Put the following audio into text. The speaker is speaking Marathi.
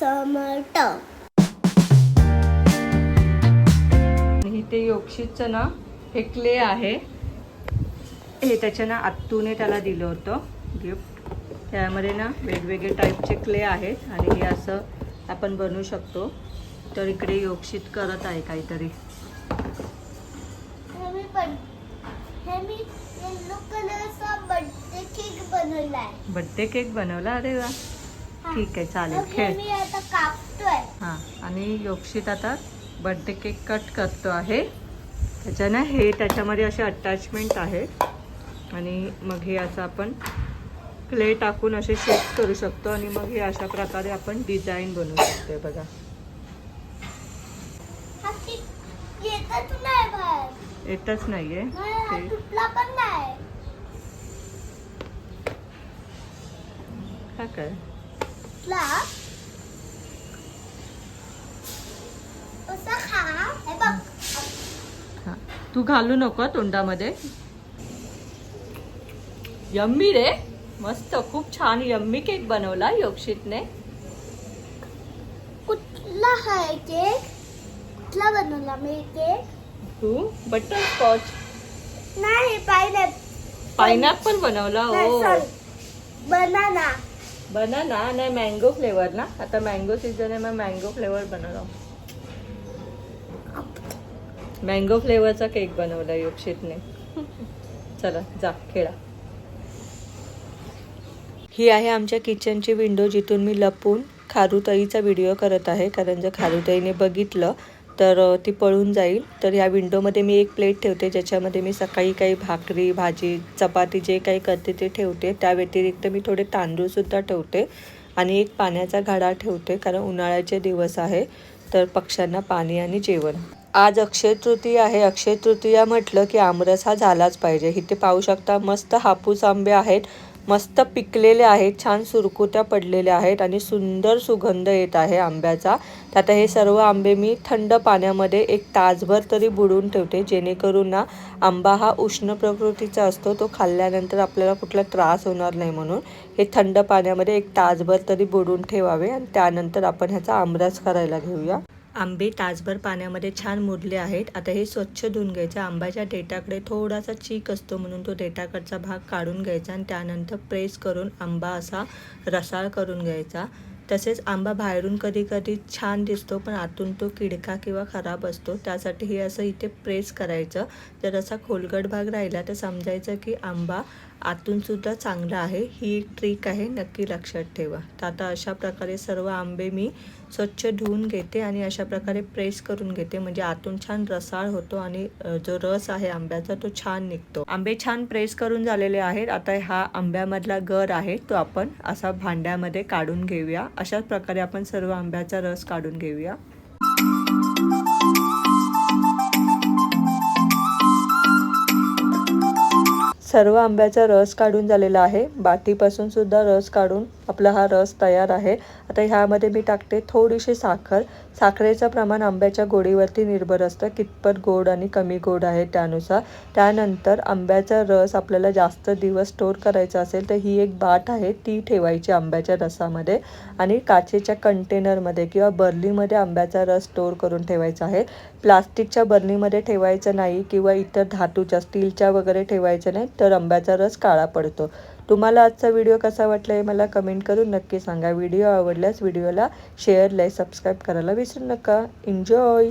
समर्थ. आणि ते योगशीचं ना हे क्ले आहे. हे त्याच्या ना आत्तूने त्याला दिलं होतं गिफ्ट. त्यामध्ये ना वेगवेगळे टाईपचे क्ले आहेत आणि हे असं आपण बनवू शकतो. तर इकडे योगशीत करत आहे काहीतरी. बड्डे केक बनवला? अरे वा. ठीक आहे चालेल. खेळ. कापतोय. हां आणि योक्षित आता बड्डे केक कट करतो आहे. त्याच्यानं हे त्याच्यामध्ये असे अटॅचमेंट आहेत आणि मग हे असं आपण क्ले टाकून असे शेप करू शकतो. आणि मग हे अशा प्रकारे आपण डिझाईन बनवू शकतो बघा. हा येतच नाही बाहेर. येतच नाही आहे नाही, हा ते तुटला पण नाही. हा काय? हे. तू घालू नको तोंडामध्ये. यम्मी रे. मस्त खूप छान यम्मी केक बनवला योक्षितने. कुठला आहे केक? कुठला बनवला मी केक? तू बटर स्कॉच. नाही पायनॅप पायनॅपल बनवला हो बनाना बनाना नाही मँगो फ्लेवर ना. आता मँगो सीझन आहे मग मँगो फ्लेवर बनवला. मँगो फ्लेवरचा केक बनवला योक्षितने. चला जा खेळा. ही आहे आमच्या किचनची विंडो जिथून मी लपून खारुताईचा व्हिडिओ करत आहे. कारण जर खारुताईने बघितलं तर ती पळून जाईल. तर ह्या विंडोमध्ये मी एक प्लेट ठेवते ज्याच्यामध्ये मी सकाळी काही भाकरी भाजी चपाती जे काही करते ते ठेवते. त्या व्यतिरिक्त मी थोडे तांदूळसुद्धा ठेवते. आणि एक पाण्याचा घडा ठेवते कारण उन्हाळ्याचे दिवस आहे. तर पक्ष्यांना पाणी आणि जेवण. आज अक्षय तृतीया आहे. अक्षय तृतीया म्हटलं की आमरस हा झालाच पाहिजे. इथे पाहू शकता मस्त हापूस आंबे आहेत. मस्त पिकलेले आहेत. छान सुरकुत्या पडलेल्या आहेत आणि सुंदर सुगंध येत आहे आंब्याचा. तर आता हे सर्व आंबे मी थंड पाण्यामध्ये एक तासभर तरी बुडवून ठेवते. जेणेकरून ना आंबा हा उष्ण प्रकृतीचा असतो. तो खाल्ल्यानंतर आपल्याला कुठला त्रास होणार नाही म्हणून हे थंड पाण्यामध्ये एक तासभर तरी बुडवून ठेवावे आणि त्यानंतर आपण ह्याचा आमरस करायला घेऊया. आंबे तासभर पाण्यामध्ये छान मुरले आहेत. आता हे स्वच्छ धुवून घ्यायचं. आंब्याच्या देठाकडे थोडासा चीक असतो म्हणून तो देठाकडचा भाग काढून घ्यायचा आणि त्यानंतर प्रेस करून आंबा असा रसाळ करून घ्यायचा. तसेच आंबा बाहेरून कधी कधी छान दिसतो पण आतून तो किडका किंवा खराब असतो. त्यासाठी हे असं इथे प्रेस करायचं. जर असा खोलगट भाग राहिला तर समजायचं की आंबा आतूनसुद्धा चांगलं आहे. ही एक ट्रिक आहे नक्की लक्षात ठेवा. तर आता अशा प्रकारे सर्व आंबे मी स्वच्छ धुवून घेते आणि अशा प्रकारे प्रेस करून घेते. म्हणजे आतून छान रसाळ होतो आणि जो रस आहे आंब्याचा तो छान निघतो. आंबे छान प्रेस करून झालेले आहेत. आता हा आंब्यामधला गर आहे तो आपण असा भांड्यामध्ये काढून घेऊया. अशाच प्रकारे आपण सर्व आंब्याचा रस काढून घेऊया. सर्व आंब्याचा रस काढून झालेला आहे. बाटीपासून सुद्धा रस काढून आपला हा रस तयार आहे. आता ह्यामध्ये मी टाकते थोडीशी साखर. साखरेचं प्रमाण आंब्याच्या गोडीवरती निर्भर असतं. कितपत गोड आणि कमी गोड आहे त्यानुसार. त्यानंतर आंब्याचा रस आपल्याला जास्त दिवस स्टोर करायचा असेल तर ही एक बाट आहे. ती ठेवायची आंब्याच्या रसामध्ये आणि काचेच्या कंटेनरमध्ये किंवा बर्लीमध्ये आंब्याचा रस स्टोर करून ठेवायचा आहे. प्लास्टिकच्या बर्नीमध्ये ठेवायचं नाही किंवा इतर धातूच्या स्टीलच्या वगैरे ठेवायचं नाही. तर आंब्याचा रस काळा पडतो. तुम्हाला आजचा व्हिडिओ कसा वाटला हे मला कमेंट करून नक्की सांगा. व्हिडिओ आवडल्यास व्हिडिओला शेअर लाईक सबस्क्राईब करायला विसरू नका. एन्जॉय